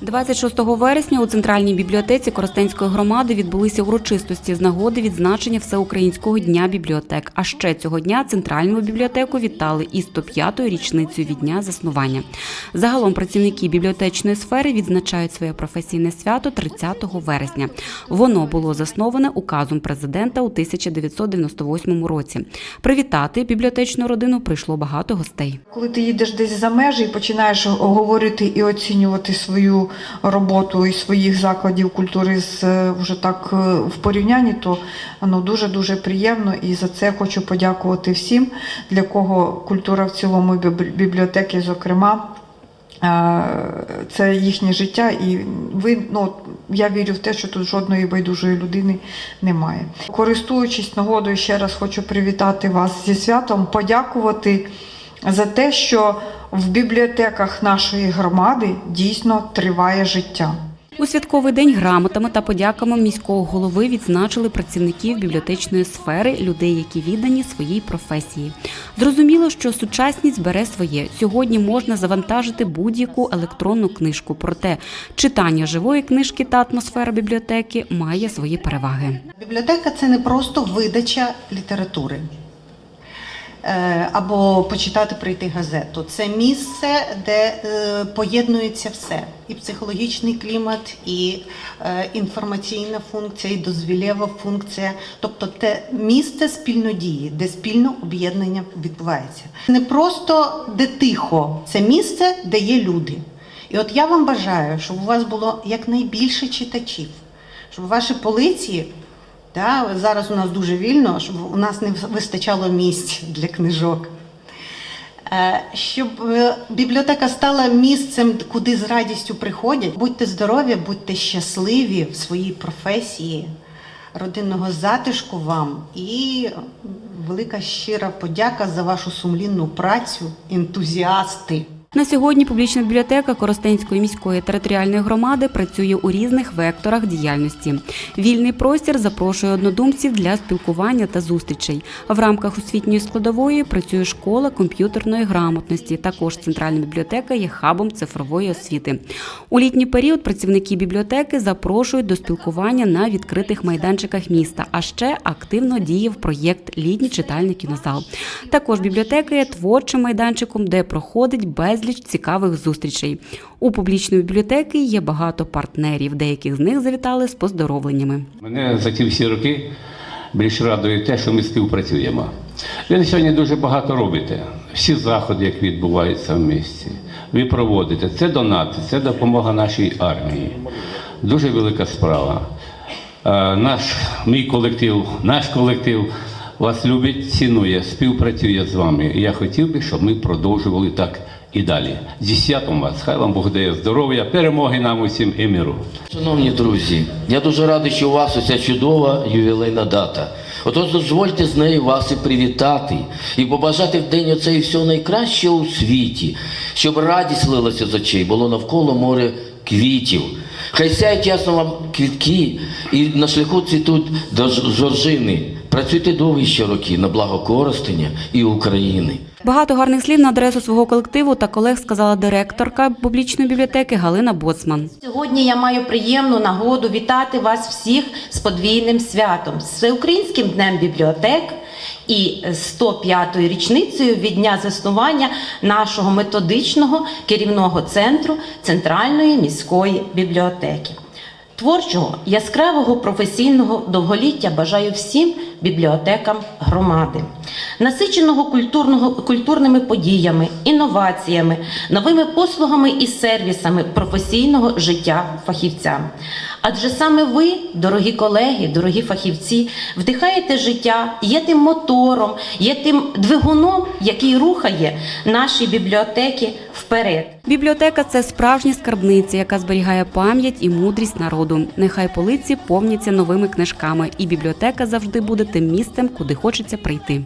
26 вересня у центральній бібліотеці Коростенської громади відбулися урочистості з нагоди відзначення Всеукраїнського дня бібліотек. А ще цього дня центральну бібліотеку вітали із 105-ю річницею від дня заснування. Загалом працівники бібліотечної сфери відзначають своє професійне свято 30 вересня. Воно було засноване указом президента у 1998 році. Привітати бібліотечну родину прийшло багато гостей. Коли ти їдеш десь за межі і починаєш говорити і оцінювати свою роботу і своїх закладів культури з е, вже так е, в порівнянні, то ну, дуже дуже приємно. І за це хочу подякувати всім, для кого культура в цілому бібліотеки, зокрема. е, Це їхнє життя, і ви ну я вірю в те, що тут жодної байдужої людини немає. Користуючись нагодою, ще раз хочу привітати вас зі святом, подякувати за те, що в бібліотеках нашої громади дійсно триває життя. У святковий день грамотами та подяками міського голови відзначили працівників бібліотечної сфери, людей, які віддані своїй професії. Зрозуміло, що сучасність бере своє. Сьогодні можна завантажити будь-яку електронну книжку. Проте читання живої книжки та атмосфера бібліотеки має свої переваги. Бібліотека це не просто видача літератури або почитати прийти газету. Це місце, де е, поєднується все: і психологічний клімат, і е, інформаційна функція, і дозвілєва функція, тобто те місце спільнодії, де спільне об'єднання відбувається. Не просто де тихо, це місце, де є люди. І от я вам бажаю, щоб у вас було якнайбільше читачів, щоб ваші полиці та, зараз у нас дуже вільно, щоб у нас не вистачало місць для книжок. Е, Щоб е, бібліотека стала місцем, куди з радістю приходять. Будьте здорові, будьте щасливі в своїй професії, родинного затишку вам і велика щира подяка за вашу сумлінну працю, ентузіасти. На сьогодні публічна бібліотека Коростенської міської територіальної громади працює у різних векторах діяльності. Вільний простір запрошує однодумців для спілкування та зустрічей. В рамках освітньої складової працює школа комп'ютерної грамотності. Також центральна бібліотека є хабом цифрової освіти. У літній період працівники бібліотеки запрошують до спілкування на відкритих майданчиках міста. А ще активно діє в проєкт Літній читальний кінозал. Також бібліотека є творчим майданчиком, де проходить безліч цікавих зустрічей. У публічної бібліотеки є багато партнерів. Деяких з них завітали з поздоровленнями. Мене за ці всі роки більш радує те, що ми співпрацюємо. Ви сьогодні дуже багато робите. Всі заходи, які відбуваються в місті, ви проводите. Це донати, це допомога нашій армії. Дуже велика справа. Е, Наш мій колектив, наш колектив вас любить, цінує, співпрацює з вами. Я хотів би, щоб ми продовжували так і далі. Зі святом вас, хай вам Бог дає здоров'я, перемоги нам усім і миру. Шановні друзі, я дуже радий, що у вас оця чудова ювілейна дата. Отож дозвольте з нею вас і привітати, і побажати в день оцей всього найкращого у світі, щоб радість лилася з очей, було навколо море квітів. Хай сяють ясно вам квітки, і на шляху цвітуть до жоржини. Працюйте довгі ще роки на благо Коростеня і України. Багато гарних слів на адресу свого колективу та колег сказала директорка публічної бібліотеки Галина Боцман. Сьогодні я маю приємну нагоду вітати вас всіх з подвійним святом, з Всеукраїнським днем бібліотек і 105-ю річницею від дня заснування нашого методичного керівного центру Центральної міської бібліотеки. Творчого, яскравого професійного довголіття бажаю всім бібліотекам громади, насиченого культурними подіями, інноваціями, новими послугами і сервісами професійного життя фахівця. Адже саме ви, дорогі колеги, дорогі фахівці, вдихаєте життя, є тим мотором, є тим двигуном, який рухає наші бібліотеки вперед. Бібліотека це справжня скарбниця, яка зберігає пам'ять і мудрість народу. Нехай полиці повняться новими книжками, і бібліотека завжди буде тим місцем, куди хочеться прийти.